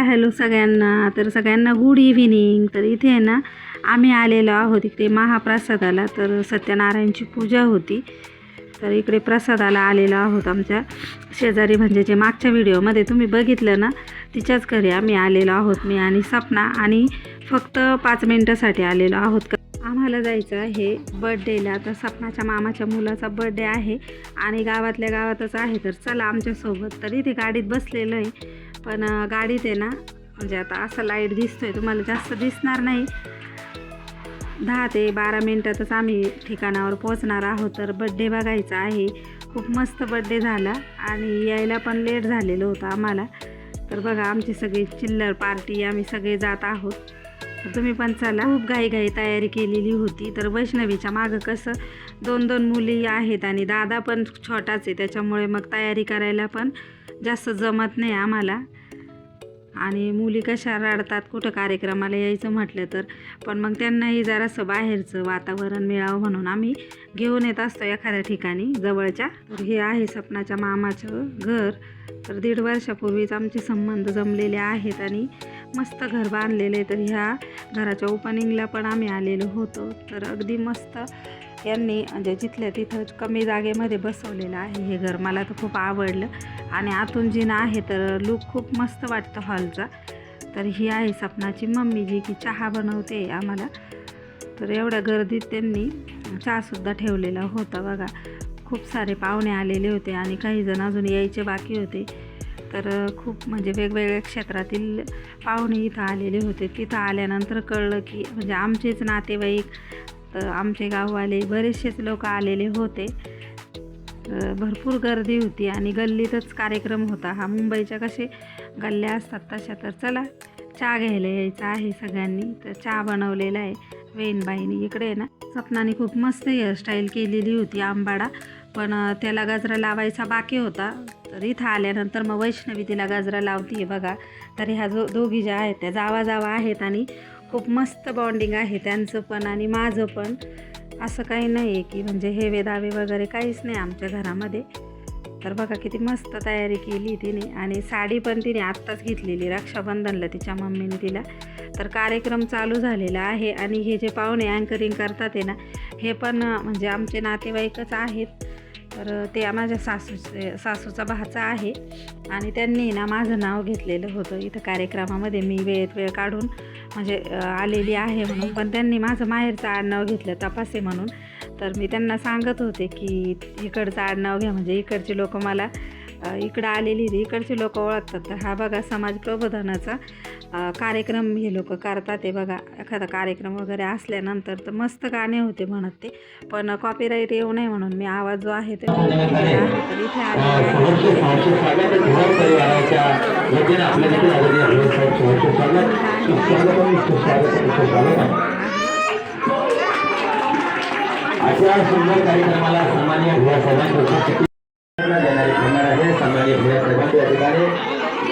Hi hello सगळ्यांना? तर सगळ्यांना गुड इव्हिनिंग तर इथे आहे ना आम्ही आलेलो आहोत इकडे महाप्रसादाला. तर सत्यनारायणची पूजा होती. तर इकडे प्रसादाला आलेलो आहोत आमच्या शेजारी म्हणजे जे मागच्या व्हिडिओमध्ये. तुम्ही बघितलं ना तिच्याच घरी आम्ही आलेलो आहोत मी आणि सपना. आणि फक्त पाच मिनटासाठी आलेलो आहोत. आम्हाला जायचं आहे बर्थडेला तर सपनाच्या मामाच्या मुलाचा बड्डे आहे आणि गावातल्या गावातच आहे. तर चला आमच्यासोबत. तर इथे गाडीत बसलेलं आहे. पण गाडीत आहे ना म्हणजे आता असं लाइट दिसतोय तुम्हाला जास्त दिसणार नाही. दहा ते बारा मिनटातच आम्ही ठिकाणावर पोहोचणार आहोत तर बड्डे बघायचा आहे. खूप मस्त बड्डे झाला आणि यायला पण लेट झालेलं होतं आम्हाला. तर बघा आमची सगळी चिल्लर पार्टी आम्ही सगळे जात आहोत. तुम्ही पण चला. खूप घाई तयारी केलेली होती. तर वैष्णवीच्या मागं कसं दोन दोन मुली आहेत आणि दादा पण छोटाच आहे त्याच्यामुळे मग तयारी करायला पण जास्त जमत नाही आम्हाला. आणि मुली कशा रडतात कुठं कार्यक्रमाला यायचं म्हटलं तर. पण मग त्यांनाही जरासं बाहेरचं वातावरण मिळावं म्हणून आम्ही घेऊन येत असतो एखाद्या ठिकाणी जवळच्या. तर हे आहे सपनाच्या मामाचं घर. तर दीड वर्षापूर्वीच आमचे संबंध जमलेले आहेत आणि मस्त घर बांधलेले तर ह्या घराच्या ओपनिंगला पण आम्ही आलेलो होतो. तर अगदी मस्त यांनी म्हणजे जिथल्या तिथं कमी जागेमध्ये बसवलेलं आहे हे घर. मला तर खूप आवडलं. आणि आतून जिना आहे तर लुक खूप मस्त वाटतं हॉलचा तर ही आहे सपनाची मम्मी जी की चहा बनवते आम्हाला. तर एवढ्या गर्दीत त्यांनी चहासुद्धा ठेवलेला होता बघा. खूप सारे पाहुणे आलेले होते आणि काही जण अजून यायचे बाकी होते. तर खूप म्हणजे वेगवेगळ्या क्षेत्रातील पाहुणे इथं आलेले होते. तिथं आल्यानंतर कळलं की म्हणजे आमचेच नातेवाईक तर आमचे गाववाले बरेचसेच लोक आलेले होते. तर भरपूर गर्दी होती आणि गल्लीतच कार्यक्रम होता. हा मुंबईच्या कसे गल्ल्या असतात तशा तर चला चहा घ्यायला यायचा आहे सगळ्यांनी. तर चहा बनवलेला आहे वेनबाईनी इकडे ना सपनाने खूप मस्त हेअरस्टाईल केलेली होती आंबाडा. पण त्याला गजरा लावायचा बाकी होता. तर इथं आल्यानंतर मग वैष्णवी तिला गजरा लावते बघा. तर ह्या जो दोघी ज्या आहेत त्या जावा जावा आहेत आणि खूप मस्त बॉन्डिंग आहे त्यांचं पण आणि माझं पण. असं काही नाही आहे की म्हणजे हेवे दावे वगैरे काहीच नाही आमच्या घरामध्ये. तर बघा किती मस्त तयारी केली तिने आणि साडी पण तिने आत्ताच घेतलेली रक्षाबंधनला तिच्या मम्मीने तिला. तर कार्यक्रम चालू झालेला आहे आणि हे जे पाहुणे अँकरिंग करतात आहे ना हे पण म्हणजे आमचे नातेवाईकच आहेत. तर ते माझ्या सासूचे सासूचा भाचा आहे आणि त्यांनी ना माझं नाव घेतलेलं होतं इथं कार्यक्रमामध्ये. मी वेळेत वेळ काढून म्हणजे आलेली आहे म्हणून. पण त्यांनी माझं माहेरचं आडनाव घेतलं तपासे म्हणून. तर मी त्यांना सांगत होते की इकडचं आडनाव घ्या. म्हणजे इकडचे लोक मला इकडं आलेली इकडचे लोक ओळखतात. तर हा बघा समाज प्रबोधनाचा कार्यक्रम हे लोक करतात. ते बघा एखादा कार्यक्रम वगैरे असल्यानंतर तर मस्त गाणे होते म्हणत ते. पण कॉपीराईट येऊ नये म्हणून मी आवाज जो आहे तो इथे आलेली सुस्वागतम सुस्वागतम सुस्वागतम अशा सुंदर कार्यक्रमाला सन्मान्य भुया साहेबांची उपस्थिती देणारे होणार आहे सन्मान्य भुया साहेबांचे या ठिकाणी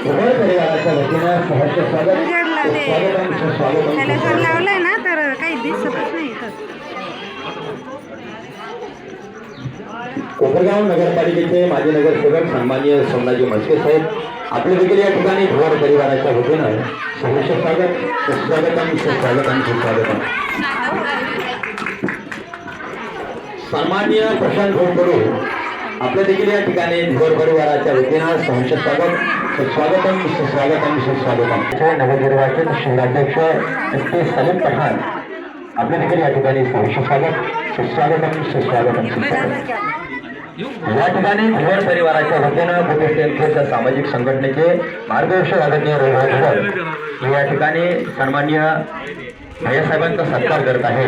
धुमाळ परिवाराच्या वतीनं सहर्ष स्वागत. ते सुस्वागतम सुस्वागतम त्याला जर सुस्वागतम लावलंय ना तर काही दिसतच नाही इथं कोपरगाव नगरपालिकेचे माजी नगरसेवक सन्मान्य सोमनाजी म्हस्के साहेब आपले देखील या ठिकाणी भुवार परिवाराच्या वतीनं सहर्ष स्वागत सुस्वागतम सुस्वागतम सुस्वागतम. सन्मान्य प्रशांत भोंकडू आपल्या देखील या ठिकाणी भुवार परिवाराच्या वतीनं सहर्ष स्वागत सुस्वागतम सुस्वागतम सुस्वागतम. नवनिर्वाचित शहराध्यक्ष एस के सलीम पठाण आपल्या देखील या ठिकाणी सहर्ष स्वागत सुस्वागतम सुस्वागतम सुस्वागतम. या ठिकाणी भुवर परिवाराच्या वतीनं भूमिकेच्या सामाजिक संघटनेचे मार्गदर्शक आदरणीय रोहन या ठिकाणी सन्मान्य भैयासाहेबांचा सत्कार करत आहे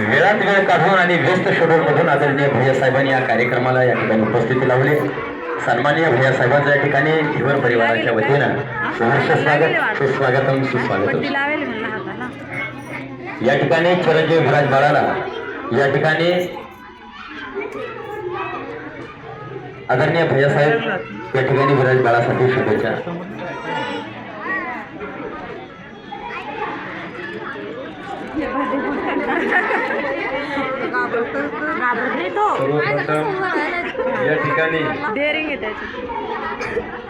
वेळात वेळ काढून आणि व्यस्त शेड्यूलमधून आदरणीय भैयासाहेबांनी या कार्यक्रमाला या ठिकाणी उपस्थिती लावली. सन्मान्य भैयासाहेबांचा या ठिकाणी भुवर परिवाराच्या वतीनं सहर्ष स्वागत सुस्वागतम. या ठिकाणी चिरंजीव विराज बाळाला या ठिकाणी आदरणीय भैयासाहेब या ठिकाणी विराज बाळासाठी शुभेच्छा. सर्वप्रथम ठिकाणी.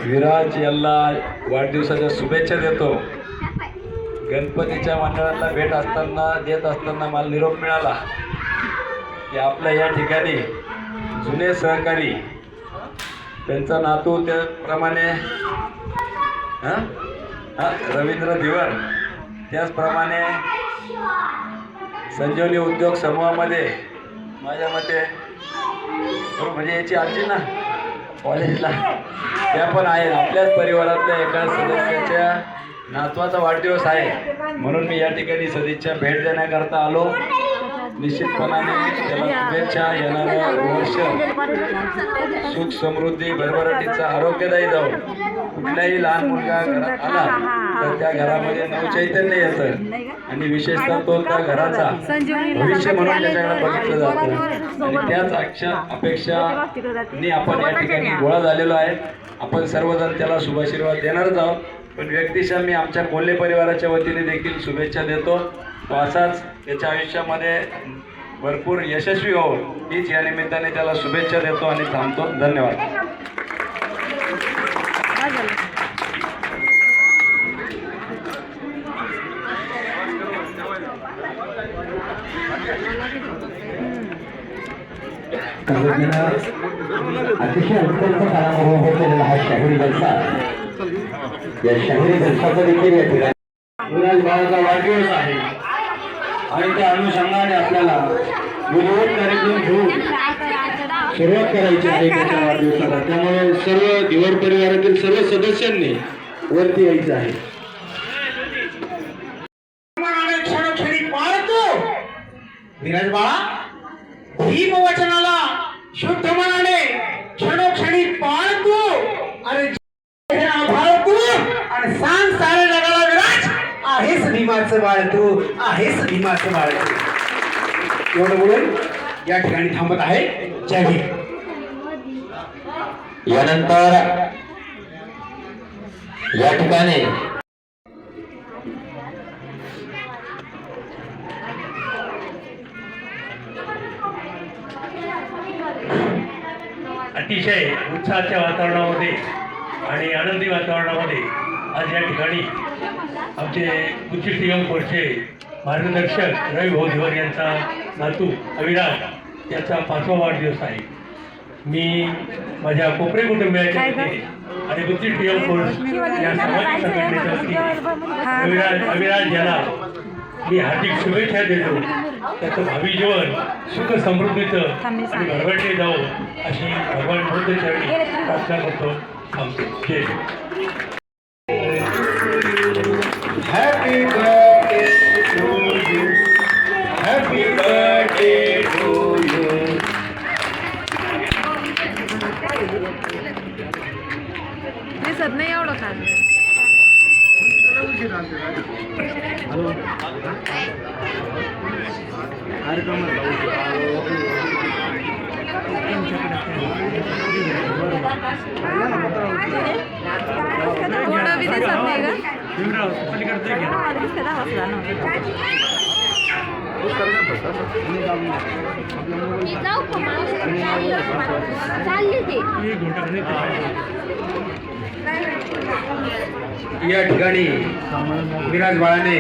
विराज यांना वाढदिवसाच्या शुभेच्छा देतो. गणपतीच्या मंडळाला भेट असताना देत असताना मला निरोप मिळाला की आपल्या या ठिकाणी जुने सहकारी त्यांचा नातू त्याप्रमाणे हां? हां रवींद्र धिवर त्याचप्रमाणे संजीवनी उद्योग समूहामध्ये माझ्या मते म्हणजे याची आजी ना कॉलेजला. त्या पण आहेत आपल्याच परिवारातल्या एका सदस्याच्या नातवाचा वाढदिवस आहे. म्हणून मी या ठिकाणी सदिच्छा भेट देण्याकरता आलो. निश्चितपणाने त्याला शुभेच्छा येणारं वर्ष सुख समृद्धी भरभराटीचा आरोग्यदायी जाऊ कुठलाही लहान मुलगा घरात आला तर त्या घरामध्ये नवचैतन्य येतं. आणि विशेषतः तो त्या घराचा भविष्य म्हणून त्याच्याकडे बघितलं जातं. आणि त्याच अक्षा अपेक्षा नी आपण या ठिकाणी गोळा झालेलो आहे. आपण सर्वजण त्याला शुभाशीर्वाद देणारच आहोत. पण व्यक्तिशः मी आमच्या कोल्हे परिवाराच्या वतीने देखील शुभेच्छा देतो. तो असाच त्याच्या आयुष्यामध्ये भरपूर यशस्वी हो हीच या निमित्ताने त्याला शुभेच्छा देतो आणि थांबतो. धन्यवाद. अतिशय अत्यंत काळामध्ये होत गेलेला हा शाहिरी जलसा या शाहिरी जलसाचा देखील या ठिकाणी बाळाचा वाढदिवस आहे. आणि त्या अनुषंगाने आपल्याला विधिवत कार्यक्रम घेऊन सुरुवात करायची आहे त्याच्या वाढदिवसाला. त्यामुळे सर्व दिवर परिवारातील सर्व सदस्यांनी वरती यायचं आहे. विराज बाळा भीम वचनाला शुद्ध मनाने क्षणोक्षणी पाळतो. आणि हे आभाळ तू आणि सांग सारे जगाला विराज. आहेस भीमाचं बाळ तू आहेस भीमाचं बाळ तू एवढं बोलून या ठिकाणी थांबत आहे. जय भीम यानंतर या ठिकाणी अतिशय उत्साहाच्या वातावरणामध्ये आणि आनंदी वातावरणामध्ये आज या ठिकाणी आमचे उच्च टी एम कोरचे मार्गदर्शक रवी भाऊ यांचा नातू अविराज याचा पाचवा वाढदिवस आहे. मी माझ्या कोपरे कुटुंबियाच्या वतीने आणि दुसरी टी एम कोर्स या सामाजिक संघटनेच्या वतीने अविराज अविराज याला मी हार्दिक शुभेच्छा देतो. त्याचं भावी जीवन सुख समृद्धीचं आणि भरभरटे जावो अशी भगवान बुद्ध चरणी प्रार्थना करतो. थांबतो जय. बी दिसत नाही का या ठिकाणी विराज बाळाने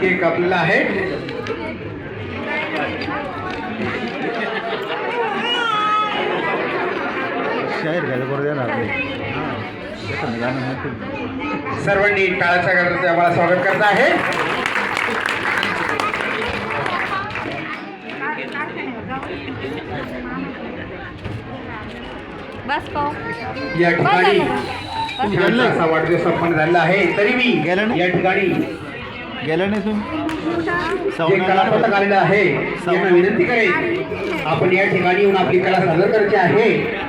केक कापलेला आहे. सर्वांनी टाळाच्या गजराचे आम्हाला स्वागत करत आहे. या ठिकाणी असा वाढदिवस संपन्न झालेला आहे. तरी मी या ठिकाणी गेलं नाही तुम्ही? जे कलापथक आलेलं आहे विनंती करेन आपण या ठिकाणी येऊन आपली कला सादर करायची आहे.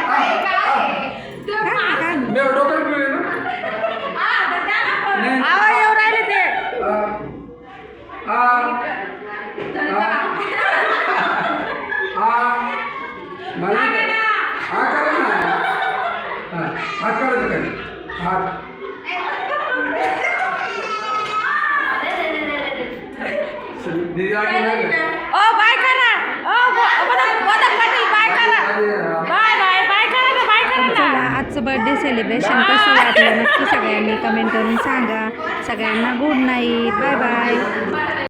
बर्थडे सेलिब्रेशन कसं वाटलं? नक्की सगळ्यांनी कमेंट करून सांगा. सगळ्यांना गुड नाईट बाय बाय